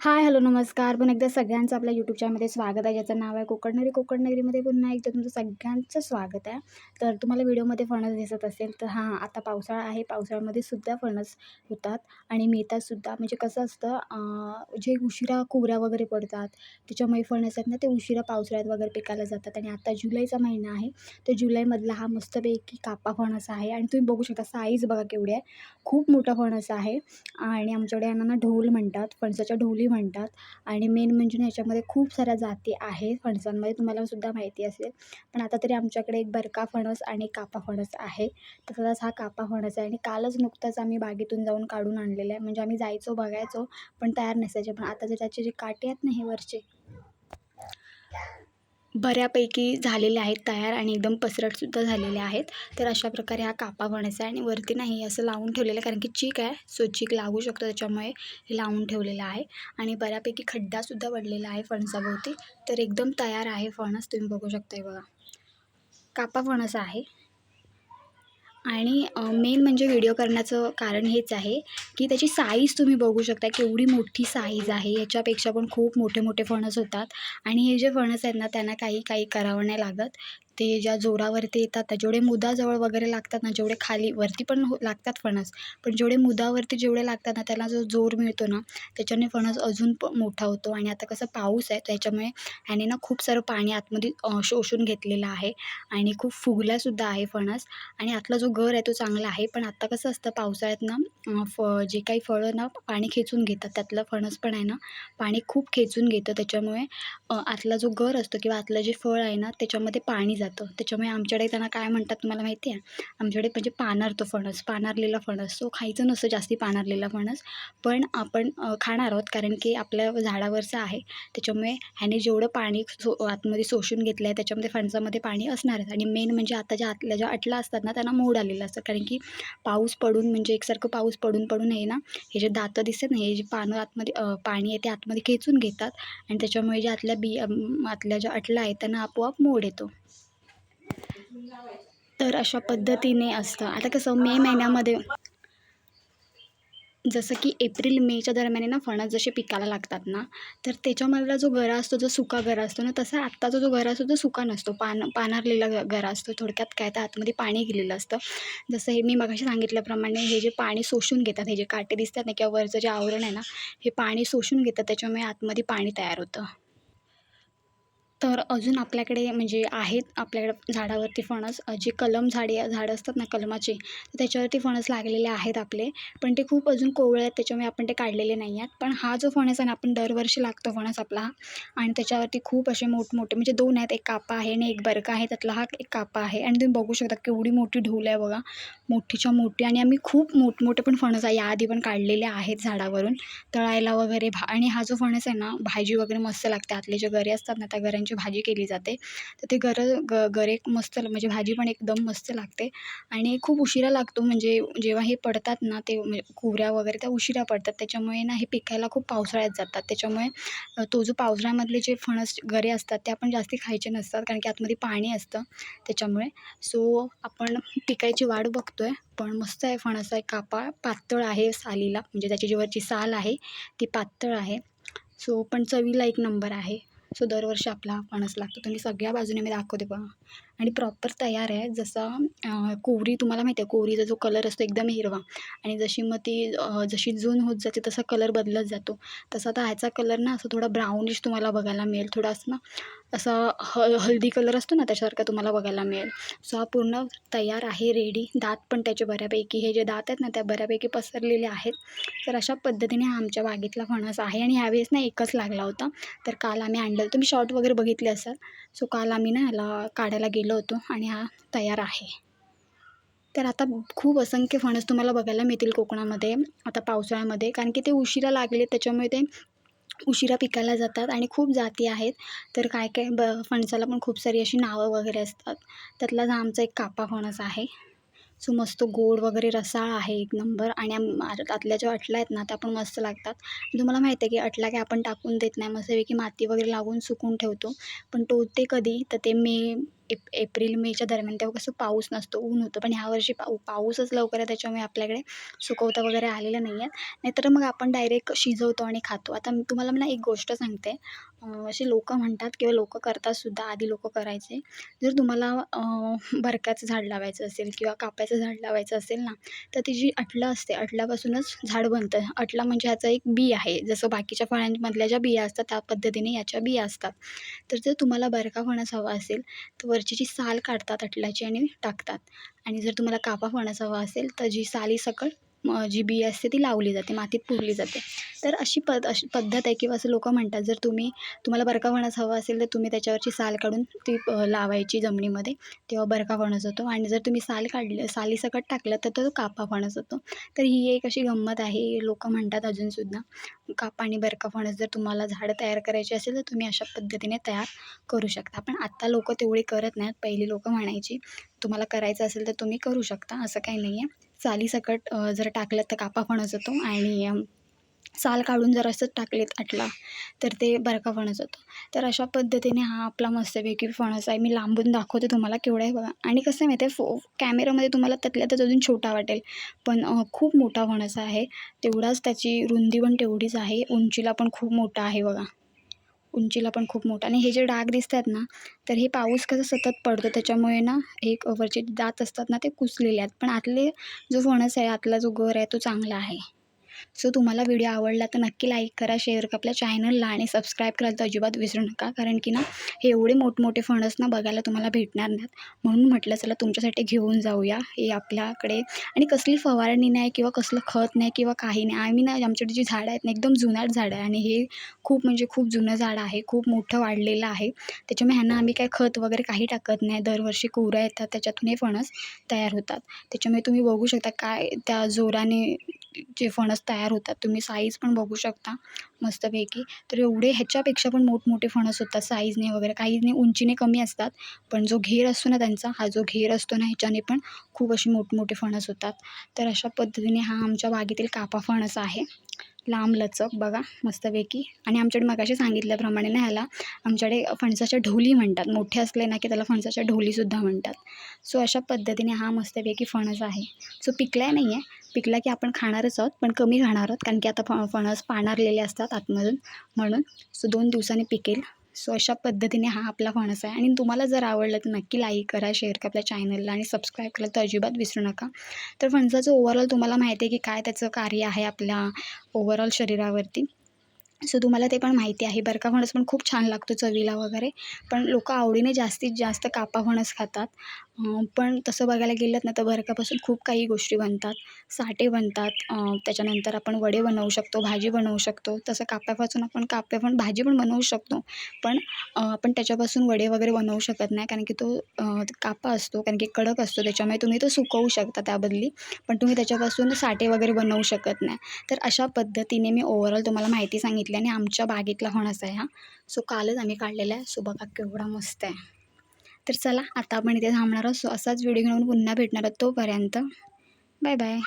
Hi hello नमस्कार. पण एकदा सगळ्यांचं आपल्या यूट्यूब चॅनलमध्ये स्वागत आहे ज्याचं नाव आहे कोकणनगरी. कोकणनगरीमध्ये पुन्हा एकदा तुमचं सगळ्यांचं स्वागत आहे. तर तुम्हाला व्हिडिओमध्ये फणस दिसत असेल तर हां आता पावसाळा आहे. पावसाळ्यामध्ये सुद्धा फणस होतात. आणि मिळतातसुद्धा म्हणजे कसं असतं जे उशिरा कोवऱ्या वगैरे पडतात त्याच्यामुळे फणस आहेत ना ते उशिरा पावसाळ्यात वगैरे पिकायला जातात. आणि आता जुलैचा महिना आहे. तर जुलैमधला हा मस्तपैकी कापा फणस आहे. आणि तुम्ही बघू शकता साईज बघा केवढी आहे. खूप मोठा फणस आहे. आणि आमच्याकडे यांना ढोल म्हणतात. फणसाच्या ढोली म्हणतात. आणि मेन म्हणजे ना ह्याच्यामध्ये खूप साऱ्या जाती आहेत. फणसांमध्ये तुम्हाला सुद्धा माहिती असेल. पण आता तरी आमच्याकडे एक बरका फणस आणि कापा फणस आहे. तसाच हा कापा फणस आहे. आणि कालच नुकताच आम्ही बागेतून जाऊन काढून आणलेला आहे. म्हणजे आम्ही जायचो बघायचो पण तयार नसायचे. पण आता जे त्याचे जे काटे आहेत ना हे वरचे बऱ्यापैकी झालेले आहेत तयार आणि एकदम पसरटसुद्धा झालेले आहेत. तर अशा प्रकारे हा कापा फणस आहे आणि वरती नाही असं लावून ठेवलेलं आहे कारण की चीक आहे सो चीक लागू शकतो त्याच्यामुळे हे लावून ठेवलेलं आहे. आणि बऱ्यापैकी खड्डासुद्धा पडलेला आहे फणसाभोवती. तर एकदम तयार आहे फणस तुम्ही बघू शकता बघा. कापा फणस आहे. आणि मेन म्हणजे व्हिडिओ करण्याचं कारण हेच आहे की त्याची साईज तुम्ही बघू शकता केवढी मोठी साईज आहे याच्यापेक्षा पण खूप मोठे मोठे फणस होतात. आणि हे जे फणस आहेत ना त्यांना काही काही करावं नाही लागत. ते ज्या जोरावरती येतात त्या जेवढे मुदाजवळ वगैरे लागतात ना जेवढे खाली वरती पण हो लागतात फणस पण जेवढे मुदावरती जेवढे लागतात ना त्याला जो जोर मिळतो ना त्याच्याने फणस अजून प मोठा होतो. आणि आता कसं पाऊस आहे त्याच्यामुळे ह्याने ना खूप सारं पाणी आतमध्ये शोषून घेतलेलं आहे. आणि खूप फुगलासुद्धा आहे फणस. आणि आतला जो गर आहे तो चांगला आहे. पण आत्ता कसं असतं पावसाळ्यात ना फ जे काही फळं ना पाणी खेचून घेतात. त्यातलं फणस पण आहे ना पाणी खूप खेचून घेतं. त्याच्यामुळे आतला जो गर असतो किंवा आतलं जे फळ आहे ना त्याच्यामध्ये पाणी जातं. त्याच्यामुळे आमच्याकडे त्यांना काय म्हणतात तुम्हाला माहिती आहे? आमच्याकडे म्हणजे पानारतो फणस पानारलेला फणस. तो खायचं नसतं जास्ती पानारलेला फणस. पण आपण खाणार आहोत कारण की आपल्या झाडावरचं आहे. त्याच्यामुळे ह्याने जेवढं पाणी सो आतमध्ये शोषून घेतलं आहे त्याच्यामध्ये फणसामध्ये पाणी असणारच आणि मेन म्हणजे आता ज्या आतल्या ज्या अटला असतात ना त्यांना मोड आलेलं असतं. कारण की पाऊस पडून म्हणजे एकसारखं पाऊस पडून पडून आहे ना हे जे दातं दिसत ना हे जे पानं आतमध्ये पाणी आहे ते आतमध्ये खेचून घेतात. आणि त्याच्यामुळे ज्या आतल्या बी आतल्या ज्या अटला आहेत त्यांना आपोआप मोड येतो. तर अशा पद्धतीने असतं. आता कसं मे महिन्यामध्ये जसं की एप्रिल मेच्या दरम्यान ना फणस जसे पिकायला लागतात ना तर त्याच्यामधला जो गरा असतो जो सुका गरा असतो ना तसा आत्ताचा जो गरा असतो तो सुका नसतो. पान पानारलेला गरा असतो. थोडक्यात काय तर आतमध्ये पाणी गेलेलं असतं. जसं हे मी मगाशी सांगितल्याप्रमाणे हे जे पाणी शोषून घेतात हे जे काटे दिसतात ना किंवा वरचं जे आवरण आहे ना हे पाणी शोषून घेतात त्याच्यामुळे आतमध्ये पाणी तयार होतं. तर अजून आपल्याकडे म्हणजे आहेत आपल्याकडे झाडावरती फणस जे कलम झाडे झाडं असतात ना कलमाचे तर त्याच्यावरती फणस लागलेले आहेत आपले पण ते खूप अजून कोवळे आहेत त्याच्यामुळे आपण ते काढलेले नाही आहेत. पण हा जो फणस आहे ना आपण दरवर्षी लागतो फणस आपला हा आणि त्याच्यावरती खूप असे मोठमोठे म्हणजे दोन आहेत एक कापा आहे आणि एक बरका आहे त्यातला हा एक कापा आहे. आणि तुम्ही बघू शकता केवढी मोठी ढोल आहे बघा मोठीच्या मोठी आणि आम्ही खूप मोठमोठे पण फणस आहे याआधी पण काढलेले आहेत झाडावरून तळायला वगैरे भा आणि हा जो फणस आहे ना भाजी वगैरे मस्त लागते आतले जे गरे असतात ना त्या गऱ्यांची म्हणजे भाजी केली जाते. तर ते गर ग गरे मस्त म्हणजे भाजी पण एकदम मस्त लागते. आणि खूप उशिरा लागतो म्हणजे जेव्हा हे पडतात ना ते म्हणजे कुवऱ्या वगैरे त्या उशिरा पडतात. त्याच्यामुळे ना हे पिकायला खूप पावसाळ्यात जातात. त्याच्यामुळे तो जो पावसाळ्यामधले जे फणस गरे असतात ते आपण जास्ती खायचे नसतात कारण की आतमध्ये पाणी असतं. त्याच्यामुळे सो आपण पिकायची वाढ बघतो आहे पण मस्त आहे फणस आहे. कापा पातळ आहे सालीला म्हणजे त्याची जी साल आहे ती पातळ आहे. सो पण चवीला एक नंबर आहे. सो दरवर्षी आपला हा फणस लागतो. तुम्ही सगळ्या बाजूने मी दाखवते पहा आणि प्रॉपर तयार आहे. जसा कोवरी तुम्हाला माहिती आहे कोवरीचा जो कलर असतो एकदम हिरवा. आणि जशी मग ती जशी जून होत जाते तसा कलर बदलत जातो. तसा आता ह्याचा कलर ना असं थोडा ब्राऊनिश तुम्हाला बघायला मिळेल. थोडा असं ना असा ह हळदी कलर असतो ना त्याच्यासारखा तुम्हाला बघायला मिळेल. सो हा पूर्ण तयार आहे रेडी दात पण त्याचे बऱ्यापैकी हे जे दात आहेत ना त्या बऱ्यापैकी पसरलेले आहेत. तर अशा पद्धतीने हा आमच्या बागेतला फणस आहे. आणि ह्यावेळेस ना एकच लागला होता. तर काल आम्ही आणलं तुम्ही शॉर्ट वगैरे बघितले असाल? सो काल आम्ही ना ह्याला काढायला गेलो होतो आणि हा तयार आहे. तर आता खूप असंख्य फणस तुम्हाला बघायला मिळतील कोकणामध्ये आता पावसाळ्यामध्ये. कारण की ते उशिरा लागले त्याच्यामुळे ते उशिरा पिकायला जातात आणि खूप जाती आहेत. तर काय काय ब फणसाला पण खूप सारी अशी नावं वगैरे असतात. त्यातलाच हा आमचा एक कापा फणस आहे. सो मस्त गोड वगैरे रसाळ आहे एक नंबर. आणि आतल्या ज्या अटला आहेत ना त्या पण मस्त लागतात. तुम्हाला माहिती आहे की अटल्या काय आपण टाकून देत नाही. मस्तपैकी माती वगैरे लावून सुकून ठेवतो. पण तो ते कधी तर ते मे एप एप्रिल मेच्या दरम्यान तेव्हा कसं पाऊस नसतो ऊन होतं. पण ह्यावर्षी पाऊ पाऊसच लवकर आहे त्याच्यामुळे आपल्याकडे सुकवता वगैरे आलेलं नाही आहेत नाहीतर मग आपण डायरेक्ट शिजवतो आणि खातो. आता मी तुम्हाला मला एक गोष्ट सांगते. असे लोकं म्हणतात किंवा लोकं करतात सुद्धा आधी लोकं करायचे. जर तुम्हाला बरक्याचं झाड लावायचं असेल किंवा काप्याचं झाड लावायचं असेल ना तर ती जी अटलं असते अटल्यापासूनच झाड बनतं. अटला म्हणजे ह्याचं एक बी आहे. जसं बाकीच्या फळांमधल्या ज्या बिया असतात त्या पद्धतीने याच्या बिया असतात. तर जर तुम्हाला बरका फणस हवा असेल तर वरची जी साल काढतात अटल्याची आणि टाकतात. आणि जर तुम्हाला कापा फणस हवा असेल तर जी साली सकट जी बी असते ती लावली जाते मातीत पुरली जाते. तर अशी पद अशी पद्धत आहे किंवा असं लोकं म्हणतात जर तुम्ही तुम्हाला बरका फणस हवा असेल तर तुम्ही त्याच्यावरची साल काढून ती लावायची जमिनीमध्ये तेव्हा बरका फणस होतो. आणि जर तुम्ही साल काढली सालीसकट टाकलं तर तो कापा फणस होतो. तर ही एक अशी गंमत आहे लोकं म्हणतात अजूनसुद्धा कापा आणि बरका फणस जर तुम्हाला झाडं तयार करायची असेल तर तुम्ही अशा पद्धतीने तयार करू शकता. पण आत्ता लोकं तेवढे करत नाहीत. पहिली लोकं म्हणायची तुम्हाला करायचं असेल तर तुम्ही करू शकता. असं काही नाही आहे चालीसकट जर टाकलं तर कापा फणस होतो आणि साल काढून जर असंच टाकलेत अटला तर ते बरका फणस होतो. तर अशा पद्धतीने हा आपला मस्तपैकी फणस आहे. मी लांबून दाखवते तुम्हाला केवढा आहे बघा. आणि कसं आहे माहिती आहे फो कॅमेरामध्ये तुम्हाला त्यातल्या त्यात अजून छोटा वाटेल पण खूप मोठा फणस आहे. तेवढाच त्याची रुंदी पण तेवढीच आहे. उंचीला पण खूप मोठा आहे बघा. उंचीला पण खूप मोठा. आणि हे जे डाग दिसत आहेत ना तर हे पाऊस कसं सतत पडतो त्याच्यामुळे ना एक वरचे दात असतात ना ते कुचलेले आहेत. पण आतले जो फणस आहे आतला जो गर आहे तो चांगला आहे. सो तुम्हाला व्हिडिओ आवडला तर नक्की लाईक करा शेअर करा. आपल्या चॅनलला आणि सबस्क्राईब करायला तर अजिबात विसरू नका. कारण की ना हे एवढे मोठमोठे फणस ना बघायला तुम्हाला भेटणार नाहीत. म्हणून म्हटलं चला तुमच्यासाठी घेऊन जाऊया हे आपल्याकडे. आणि कसली फवारणी नाही किंवा कसलं खत नाही किंवा काही नाही. आम्ही ना आमच्याकडे जी झाडं आहेत ना एकदम जुनाट झाडं आहे आणि हे खूप म्हणजे खूप जुनं झाड आहे खूप मोठं वाढलेलं आहे. त्याच्यामुळे ह्यांना आम्ही काय खत वगैरे काही टाकत नाही. दरवर्षी कुऱ्या येतात त्याच्यातून हे फणस तयार होतात. त्याच्यामुळे तुम्ही बघू शकता काय त्या जोराने जे फणस तयार होतात तुम्ही साईज पण बघू शकता मस्तपैकी. तर एवढे ह्याच्यापेक्षा पण मोठमोठे फणस होतात साईजने वगैरे. काहीने उंचीने कमी असतात पण जो घेर असतो ना त्यांचा हा जो घेर असतो ना ह्याच्याने पण खूप असे मोठमोठे फणस होतात. तर अशा पद्धतीने हा आमच्या बागेतील कापा फणस आहे. लांब लचक बघा मस्तपैकी. आणि आमच्याकडे मगाशी सांगितल्याप्रमाणे ना ह्याला आमच्याकडे फणसाच्या ढोली म्हणतात. मोठे असले ना की त्याला फणसाच्या ढोलीसुद्धा म्हणतात. सो अशा पद्धतीने हा मस्तपैकी फणस आहे. सो पिकला नाही आहे पिकला की आपण खाणारच आहोत पण कमी खाणार आहोत कारण की आता फ फणस पाणारलेले असतात आतमधून. म्हणून सो दोन दिवसांनी पिकेल. सो अशा पद्धतीने हा आपला फणस आहे. आणि तुम्हाला जर आवडलं तर नक्की लाईक करा शेअर करा आपल्या चॅनलला आणि सबस्क्राईब करा तर अजिबात विसरू नका. तर फणसाचं ओव्हरऑल तुम्हाला माहिती आहे की काय त्याचं कार्य आहे आपल्या ओव्हरऑल शरीरावरती. सो तुम्हाला ते पण माहिती आहे. बरका फणस पण खूप छान लागतो चवीला वगैरे. पण लोक आवडीने जास्तीत जास्त कापा फणस खातात. पण तसं बघायला गेलं ना तर बरकापासून खूप काही गोष्टी बनतात. साठे बनतात. त्याच्यानंतर आपण वडे बनवू शकतो भाजी बनवू शकतो. तसं काप्यापासून आपण काप्या पण भाजी पण बनवू शकतो. पण आपण त्याच्यापासून वडे वगैरे बनवू शकत नाही कारण की तो कापा असतो कारण की कडक असतो. त्याच्यामुळे तुम्ही तो सुकवू शकता त्याबदली. पण तुम्ही त्याच्यापासून साठे वगैरे बनवू शकत नाही. तर अशा पद्धतीने मी ओव्हरऑल तुम्हाला माहिती सांगितली. सांगितली आणि आमच्या बागेतला फणस आहे हा. सो कालच आम्ही काढलेला आहे. सो बघा केवढा मस्त आहे. तर चला आता आपण इथे थांबणार असो असाच व्हिडिओ घेऊन पुन्हा भेटणार आहोत तोपर्यंत. Bye bye.